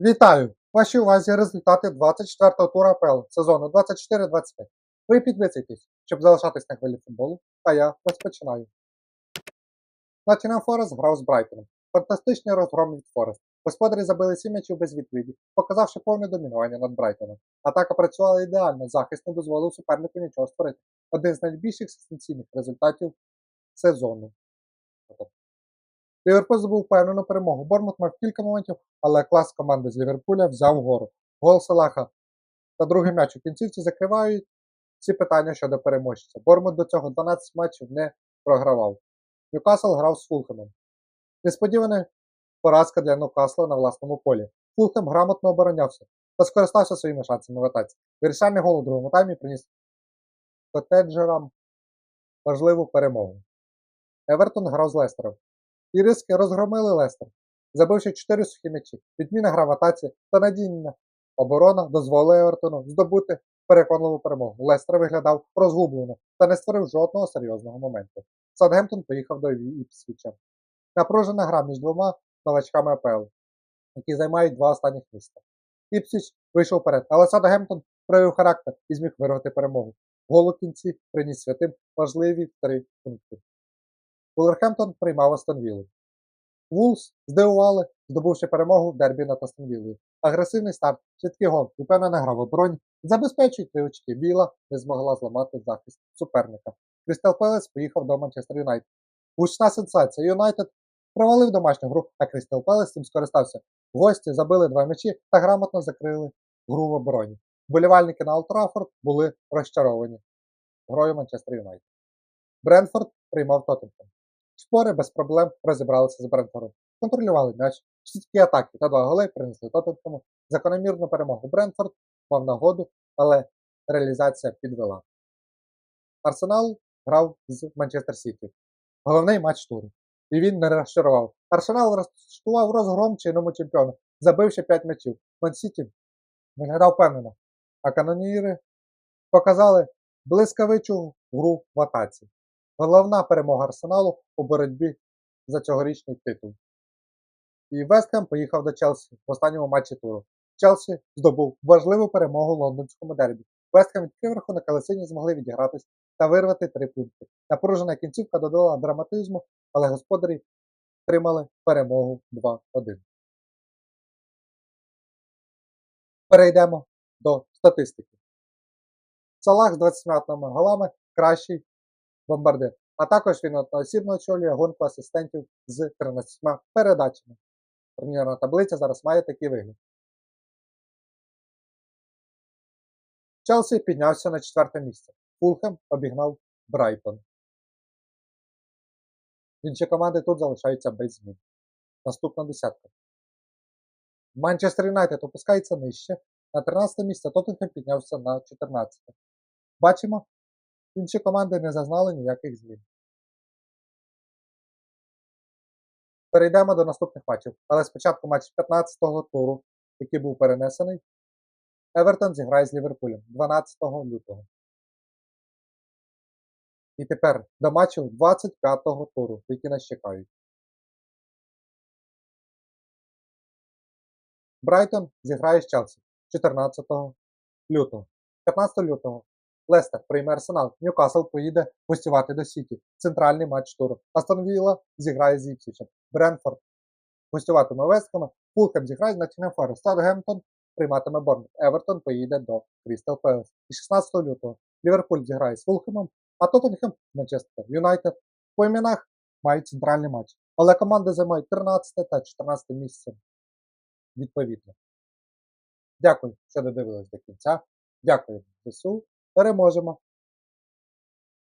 Вітаю! Вашій увазі результати 24-го тура АПЛ сезону 24-25. Ви підписуйтесь, щоб залишатись на хвилі футболу, а я розпочинаю. Ноттінгем Форест грав з Брайтоном. Фантастичний розгром від Форест. Господарі забили 7 м'ячів без відповіді, показавши повне домінування над Брайтоном. Атака працювала ідеально, захист не дозволив супернику нічого створити. Один з найбільших сенсаційних результатів сезону. Ліверпуль здобув впевнену перемогу. Бормут мав кілька моментів, але клас команди з Ліверпуля взяв гору. Гол Салаха та другий м'яч у кінцівці закривають всі питання щодо переможця. Бормут до цього 12 матчів не програвав. Ньюкасл грав з Фулхемом. Несподівана поразка для Ньюкасла на власному полі. Фулхем грамотно оборонявся та скористався своїми шансами в атаці. Вирішальний гол у другому таймі приніс котеджерам важливу перемогу. Евертон грав з Лестером. Іриски розгромили Лестер, забивши 4 сухі м'ячі. Відміна гра в атаці та надійна оборона дозволила Евертону здобути переконливу перемогу. Лестер виглядав розгублено та не створив жодного серйозного моменту. Саутгемптон поїхав до Іпсвіча. Напружена гра між двома новачками АПЛ, які займають два останніх місця. Іпсвіч вийшов вперед, але Саутгемптон проявив характер і зміг вирвати перемогу. Гол у кінці приніс святим важливі три пункти. Вулверхемптон приймав Астон Віллу. Вулс здивували, здобувши перемогу в дербі над Астон Віллою. Агресивний старт, швидкий гол і впевнена гра в обороні забезпечують три очки. Біла не змогла зламати захист суперника. Крістал Пелес поїхав до Манчестер Юнайтед. Гучна сенсація. Юнайтед провалив домашню гру, а Крістал Пелес цим скористався. Гості забили два м'ячі та грамотно закрили гру в обороні. Болівальники на Олд були розчаровані грою Манчестер Юнайтед. Бренфорд приймав Тоттенхем. Шпори без проблем розібралися з Брентфордом. Контролювали м'яч, чіткі атаки та два голи принесли Тоттенхему. Закономірну перемогу Брентфорд мав нагоду, але реалізація підвела. Арсенал грав з Манчестер Сіті. Головний матч туру. І він не розчарував. Арсенал влаштував розгром чинному чемпіону, забивши 5 м'ячів. Ман-Сіті виглядав впевнено, а каноніри показали блискавичу гру в атаці. Головна перемога Арсеналу у боротьбі за цьогорічний титул. І Вестхем поїхав до Челсі в останньому матчі туру. Челсі здобув важливу перемогу в лондонському дербі. Вестхем відкрив рахунок, але сині змогли відігратись та вирвати три пункти. Напружена кінцівка додала драматизму, але господарі отримали перемогу 2-1. Перейдемо до статистики. Салах з 20 голами кращий бомбардир. А також він одноосібно очолює гонку асистентів з 13 передачами. Турнірна таблиця зараз має такий вигляд. Челсі піднявся на четверте місце. Фулхем обігнав Брайтон. Інші команди тут залишаються без змін. Наступна десятка. Манчестер Юнайтед опускається нижче. На 13 місце Тоттенхем піднявся на 14. Бачимо, інші команди не зазнали ніяких змін. Перейдемо до наступних матчів. Але спочатку матч 15-го туру, який був перенесений. Евертон зіграє з Ліверпулем 12 лютого. І тепер до матчів 25-го туру, які нас чекають. Брайтон зіграє з Челсі 14 лютого. 15 лютого Лестер прийме Арсенал. Ньюкасл поїде гостювати до Сіті. Центральний матч туру. Астон Вілла зіграє з Іпсвічем. Бренфорд гостюватиме Вестхема. Фулхем зіграє з Ноттінгем Форест. Саутгемптон прийматиме Борнмут. Евертон поїде до Крістал Пелес. І 16 лютого Ліверпуль зіграє з Фулхемом, а Тоттенхем Манчестер Юнайтед. По іменах мають центральний матч. Але команди займають 13 та 14 місце відповідно. Дякую, що додивились до кінця. Дякую, ЗСУ. Переможемо!